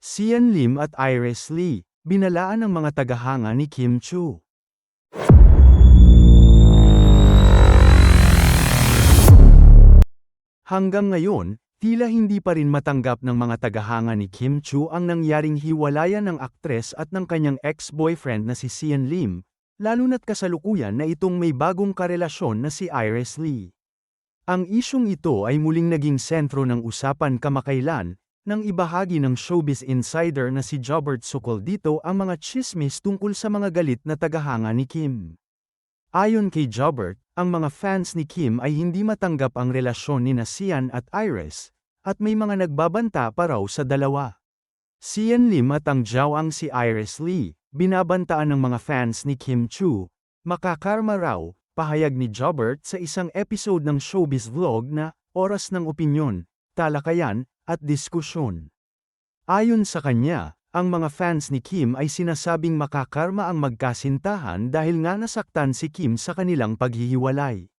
Sian Lim at Iris Lee, binalaan ng mga tagahanga ni Kim Chu. Hanggang ngayon, tila hindi pa rin matanggap ng mga tagahanga ni Kim Chu ang nangyaring hiwalayan ng aktres at ng kanyang ex-boyfriend na si Sian Lim, lalo na't kasalukuyan na itong may bagong karelasyon na si Iris Lee. Ang isyong ito ay muling naging sentro ng usapan kamakailan, nang ibahagi ng showbiz insider na si Jobert Sokol dito ang mga chismis tungkol sa mga galit na tagahanga ni Kim. Ayon kay Jobert, ang mga fans ni Kim ay hindi matanggap ang relasyon ni Sian at Iris, at may mga nagbabanta pa raw sa dalawa. Sian Lim at ang Jiao ang si Iris Lee, binabantaan ng mga fans ni Kim Chu, makakarma raw, pahayag ni Jobert sa isang episode ng showbiz vlog na Oras ng Opinyon, Talakayan, at Diskusyon. Ayon sa kanya, ang mga fans ni Kim ay sinasabing makakarma ang magkasintahan dahil nga nasaktan si Kim sa kanilang paghihiwalay.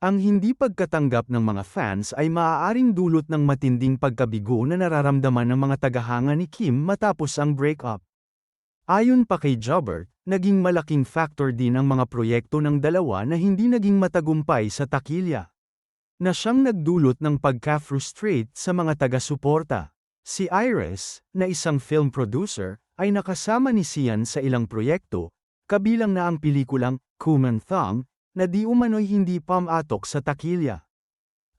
Ang hindi pagkatanggap ng mga fans ay maaaring dulot ng matinding pagkabigo na nararamdaman ng mga tagahanga ni Kim matapos ang breakup. Ayon pa kay Jobert, naging malaking factor din ang mga proyekto ng dalawa na hindi naging matagumpay sa takilya. Na siyang nagdulot ng pagka-frustrate sa mga taga-suporta. Si Iris, na isang film producer, ay nakasama ni Sian sa ilang proyekto, kabilang na ang pelikulang Kuman Thong, na di umano'y hindi pamatok sa takilya.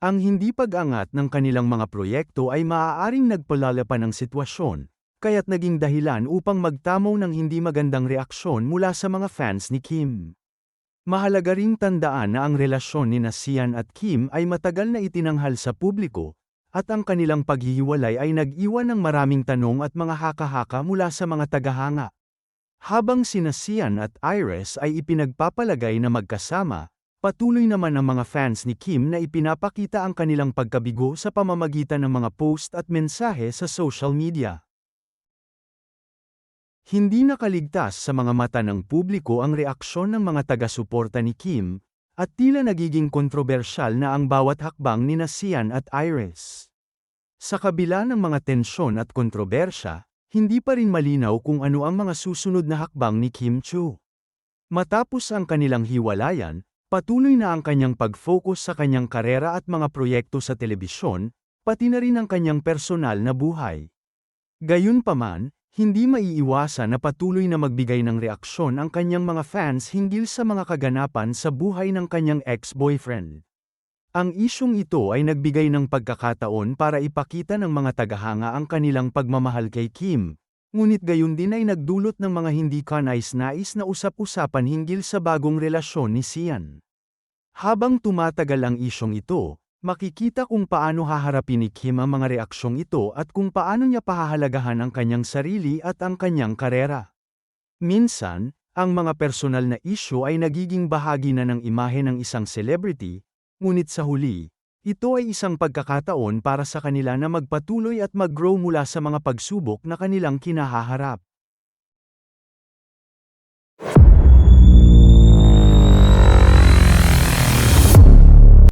Ang hindi pag-angat ng kanilang mga proyekto ay maaaring nagpalala pa ng sitwasyon, kaya't naging dahilan upang magtamaw ng hindi magandang reaksyon mula sa mga fans ni Kim. Mahalaga ring tandaan na ang relasyon ni Sian at Kim ay matagal na itinanghal sa publiko, at ang kanilang paghihiwalay ay nag-iwan ng maraming tanong at mga haka-haka mula sa mga tagahanga. Habang sina Sian at Iris ay ipinagpapalagay na magkasama, patuloy naman ang mga fans ni Kim na ipinapakita ang kanilang pagkabigo sa pamamagitan ng mga post at mensahe sa social media. Hindi nakaligtas sa mga mata ng publiko ang reaksyon ng mga taga-suporta ni Kim, at tila nagiging kontrobersyal na ang bawat hakbang ni Sian at Iris. Sa kabila ng mga tensyon at kontrobersya, hindi pa rin malinaw kung ano ang mga susunod na hakbang ni Kim Chu. Matapos ang kanilang hiwalayan, patuloy na ang kanyang pag-focus sa kanyang karera at mga proyekto sa telebisyon, pati na rin ang kanyang personal na buhay. Gayunpaman, hindi maiiwasan na patuloy na magbigay ng reaksyon ang kanyang mga fans hinggil sa mga kaganapan sa buhay ng kanyang ex-boyfriend. Ang isyong ito ay nagbigay ng pagkakataon para ipakita ng mga tagahanga ang kanilang pagmamahal kay Kim, ngunit gayon din ay nagdulot ng mga hindi kanais-nais na usap-usapan hinggil sa bagong relasyon ni Sian. Habang tumatagal ang isyong ito, Makikita kung paano haharapin ni Kim ang mga reaksyong ito at kung paano niya pahahalagahan ang kanyang sarili at ang kanyang karera. Minsan, ang mga personal na isyu ay nagiging bahagi na ng imahe ng isang celebrity, ngunit sa huli, ito ay isang pagkakataon para sa kanila na magpatuloy at mag-grow mula sa mga pagsubok na kanilang kinahaharap.